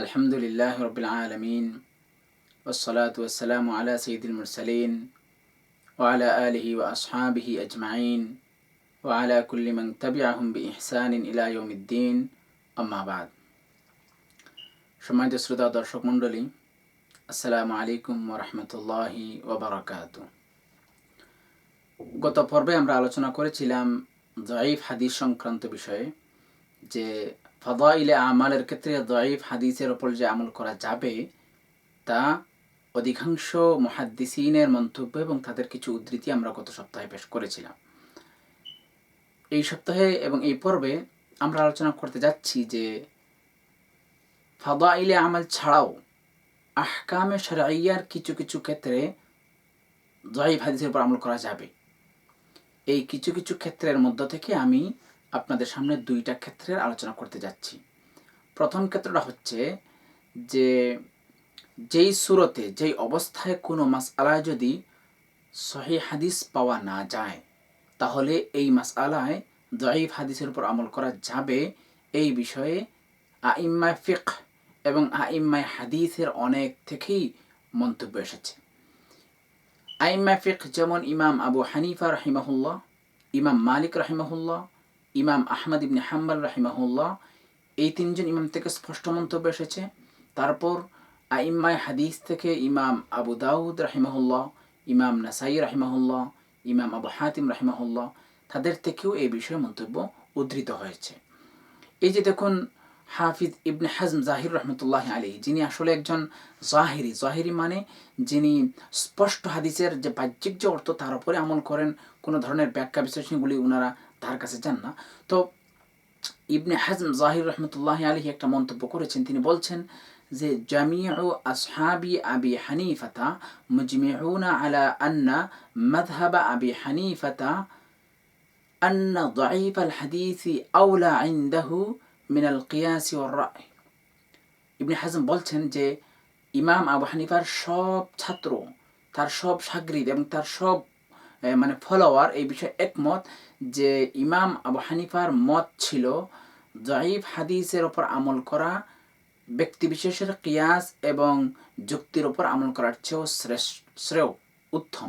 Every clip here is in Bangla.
আলহামদুলিল্লাহ রবিল আলমিন ওসলাত ওসালাম আলা সঈদুল মুরসালিন ওয়ালা আলহি ও আসহাবিহি আজমাইন ওয়ালা কুল্লিমং তবি আহম বি ইহসান ইলায়ুদ্দিন আম্মাবাদ সম্মানিত শ্রোতা, দর্শক মণ্ডলী, আসসালামু আলাইকুম ওরহমতুল্লাহি ওবরাকাত গত পর্বে আমরা আলোচনা করেছিলাম জয়ীফ হাদিস সংক্রান্ত বিষয়ে, যে ফদাইলে আমালের ক্ষেত্রে জয়ীফ হাদিসের ওপর যে আমল করা যাবে, তা অধিকাংশ মহাদ্দিসিনের মন্তব্য এবং তাদের কিছু উদ্ধৃতি আমরা গত সপ্তাহে পেশ করেছিলাম। এই সপ্তাহে এবং এই পর্বে আমরা আলোচনা করতে যাচ্ছি যে ফাদাইলে আমাল ছাড়াও আহকামে সারাইয়ার কিছু কিছু ক্ষেত্রে জয়ীফ হাদিসের উপর আমল করা যাবে। এই কিছু কিছু ক্ষেত্রের মধ্য থেকে আমি আপনাদের সামনে দুইটা ক্ষেত্রের আলোচনা করতে যাচ্ছি। প্রথম ক্ষেত্রটা হচ্ছে যে যেই সুরতে, যেই অবস্থায় কোনো মাসআলায় যদি সহি হাদিস পাওয়া না যায়, তাহলে এই মাসআলায় জয়ীফ হাদিসের উপর আমল করা যাবে। এই বিষয়ে আইম্মায় ফিক এবং আইম্মায় হাদিসের অনেক থেকেই মন্তব্য এসেছে। আইম্মায় ফিক যেমন ইমাম আবু হানিফা রাহিমাহুল্লাহ, ইমাম মালিক রাহিমাহুল্লাহ ইমাম আহমদ ইবনে হাম্বাল রাহিমাহুল্লাহ, এই তিনজন ইমাম থেকে স্পষ্ট মন্তব্য এসেছে। তারপর আইম্মায় হাদিস থেকে ইমাম আবু দাউদ রাহিমাহুল্লাহ, ইমাম নাসাই রাহিমাহুল্লাহ, ইমাম আবু হাতিম রাহিমাহুল্লাহ, তাদের থেকেও এই বিষয়ে মন্তব্য উদ্ধৃত হয়েছে। এই যে দেখুন, হাফিজ ইবনে হাজম জাহির রহমতুল্লাহ আলী যিনি আসলে একজন জাহিরি। জাহিরি মানে যিনি স্পষ্ট হাদিসের যে বাহ্যিক যে অর্থ, তার উপরে আমল করেন, কোনো ধরনের ব্যাখ্যা বিশ্লেষণগুলি ওনারা তার কাছে যান না তো ইবনে হাজম জাহির রহমতুল্লাহ আলী একটা মন্তব্য করেছেন তিনি বলছেন যে জামিউ আসহাবি আবি হানিফাতা মুজমিউনা আলা আন্না মাযহাবা আবি হানিফাতা আন্না ضعيف الحديث أولى عنده মিনাল কিয়াসি ওর রায় ইবনে হাজম বলছেন যে ইমাম আবু হানিফার সব ছাত্র তার সব সাগরিদ এবং তার সব মানে ফলোয়ার এই বিষয়ে একমত যে ইমাম আবু হানিফার মত ছিল জয়ীফ হাদিসের ওপর আমল করা, ব্যক্তিবিশেষের কিয়াস এবং যুক্তির ওপর আমল করার চেয়েও শ্রেয়, উত্তম।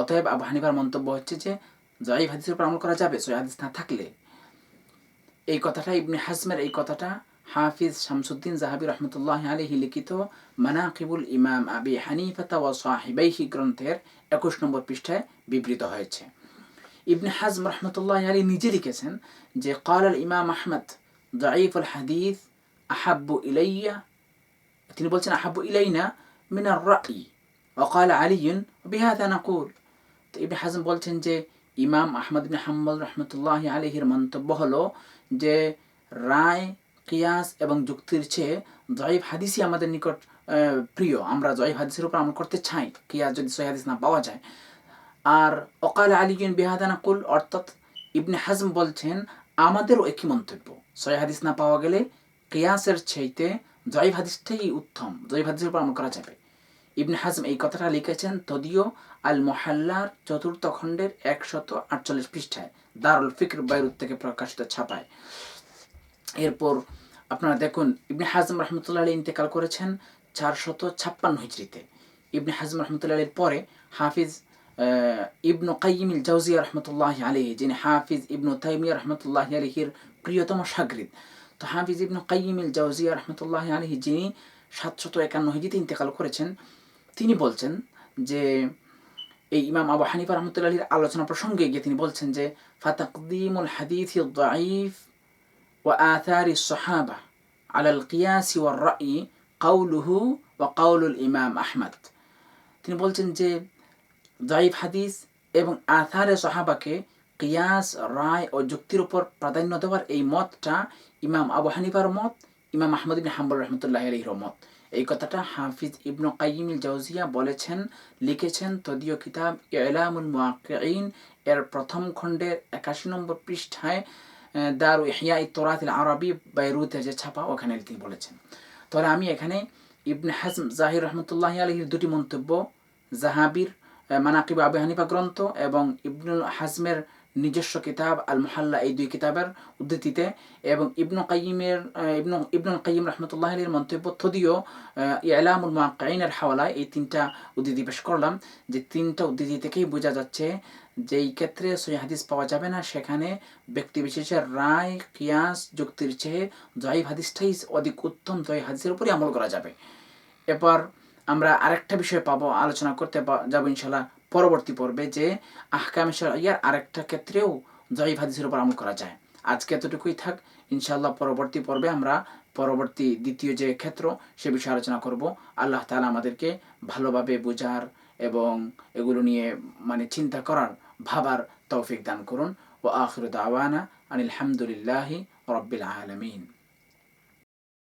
অতএব আবু হানিফার মন্তব্য হচ্ছে যে, জয়ীফ হাদিসের উপর আমল করা যাবে সই হাদিস না থাকলে। এই কথাটা ইবনে হাজমের এই কথাটা হাফিজ শামসুদ্দিন জাহাবি রহমতুল্লাহ আলহি লিখিত মানাকিবুল ইমাম আবি হানিফাতা ওয়া সাহিবাইহি গ্রন্থের একুশ নম্বর পৃষ্ঠায় বিবৃত হয়েছে ইবনে হাজম রহমতুল্লাহ আলী নিজে লিখেছেন যে কাল আল ইমাম আহমদ দাইফ আল হাদিস আহাব্বু ইলাইয়া তিনি বলছেন আহাব্বু ইলাইনা মিনার রাই وقال علي بهذا نقول তো ইবনে হাজম বলছেন যে ইমাম আহমদ বিন হাম্বল রহমতুল্লাহ আলহির মন্তব্য হলো যে রায় কিয়াস এবং যুক্তির চেয়ে জয়ীফ হাদিসই আমাদের নিকট প্রিয়। আমরা জয়ীফ হাদিসের উপর আমল করতে চাই, কিয়াস যদি সহি হাদিস না পাওয়া যায়। আর অকাল আলীগিন বেহাদানা কুল, অর্থাৎ ইবনে হাজম বলছেন, আমাদেরও একই মন্তব্য। সহি হাদিস না পাওয়া গেলে কিয়াসের চাইতে জয়ীফ হাদিসটাই উত্তম। জয়ীফ হাদিসের উপর আমল করা যাবে। ইবনে হাজম এই কথাটা লিখেছেন তদিও আল মোহাল্লার চতুর্থ খণ্ডের একশত আটচল্লিশ পৃষ্ঠায়, দারুল ফিক্র বাইরুত থেকে প্রকাশিত ছাপায়। এরপর আপনারা দেখুন, ইবনে হাজম রহমতুল্লাহ আলী ইন্তেকাল করেছেন চারশত ছাপ্পান্ন হিজড়িতে। ইবনে হাজম রহমতুল্লাহ আলীর পরে হাফিজ ইবনু কাইমিল জাউজিয়া রহমতুল্লাহ আলী যিনি হাফিজ ইবনু তাইমিয়া রহমতুল্লাহ আলহির প্রিয়তম সাগরিদ। তো হাফিজ ইবনু কাইমিল জাউজিয়া রহমতুল্লাহ আলহি যিনি সাতশত একান্ন হিজিতে ইন্তেকাল করেছেন, তিনি বলছেন যে, এই ইমাম আবু হানিফা রহমতুল্লাহির আলোচনা প্রসঙ্গে গিয়ে তিনি বলছেন যে, ফাতাকদিমুল হাদিস আলাল কিয়াসি ওয়ার রাই কাউলুহু ওয়া কাউলুল ইমাম আহমদ তিনি বলছেন যে দাইফ হাদিস এবং আথারে সাহাবাকে কিয়াস, রায় ও যুক্তির উপর প্রাধান্য দেওয়ার এই মতটা ইমাম আবু হানিফার মত, ইমাম আহমদ ইবিন হাম্বুল রহমতুল্লাহ আলহির মত। এই কথাটা হাফিজ ইবনু কাইমিল জাউজিয়া বলেছেন, লিখেছেন তদীয় কিতাব ইলামুল মুআক্কিঈন এর প্রথম খণ্ডের একাশি নম্বর পৃষ্ঠায়। দারু ইহিয়া তোরাতিল আরবি বাইরুতে যে ছাপা, ওখানে তিনি বলেছেন। তাহলে আমি এখানে ইবনে হাজম জাহির রহমতুল্লাহ আলহির দুটি মন্তব্য, জাহাবির মানাকিব আবু হানিফা গ্রন্থ এবং ইবনুল হাজমের নিজস্ব কিতাব আল মুহাল্লা এই দুই কিতাবের উদ্ধৃতিতে এবং ইবনু কাইমের ইবনু, ইবনুল কাইম রহমতুল্লাহ আলীর মন্তব্য থদিও ইয়ালামুল মাকাইনের হাওয়ালায় এই তিনটা উদ্ধৃতি পেশ করলাম। যে তিনটা উদ্ধৃতি থেকেই বোঝা যাচ্ছে যেই ক্ষেত্রে সই হাদিস পাওয়া যাবে না, সেখানে ব্যক্তি বিশেষের রায়, কিয়াস, যুক্তির চেয়ে জয়ীব হাদিসটাই অধিক উত্তম জয় হাদিসের উপরই আমল করা যাবে। এরপর আমরা আরেকটা বিষয় পাবো, আলোচনা করতে যাব ইনশাল্লাহ পরবর্তী পর্বে যে আহকামে ইয়ার আরেকটা ক্ষেত্রেও জয়ীব হাদিসের উপর আমল করা যায়। আজকে এতটুকুই থাক ইনশাল্লাহ পরবর্তী পর্বে আমরা পরবর্তী দ্বিতীয় যে ক্ষেত্র সে বিষয়ে আলোচনা করব। আল্লাহ তালা আমাদেরকে ভালোভাবে বোঝার এবং এগুলো নিয়ে মানে চিন্তা করার, ভাবার তৌফিক দান করুন। ও আখরুদ আওয়ানা আনিল হামদুলিল্লাহি রব্বিল আলমিন।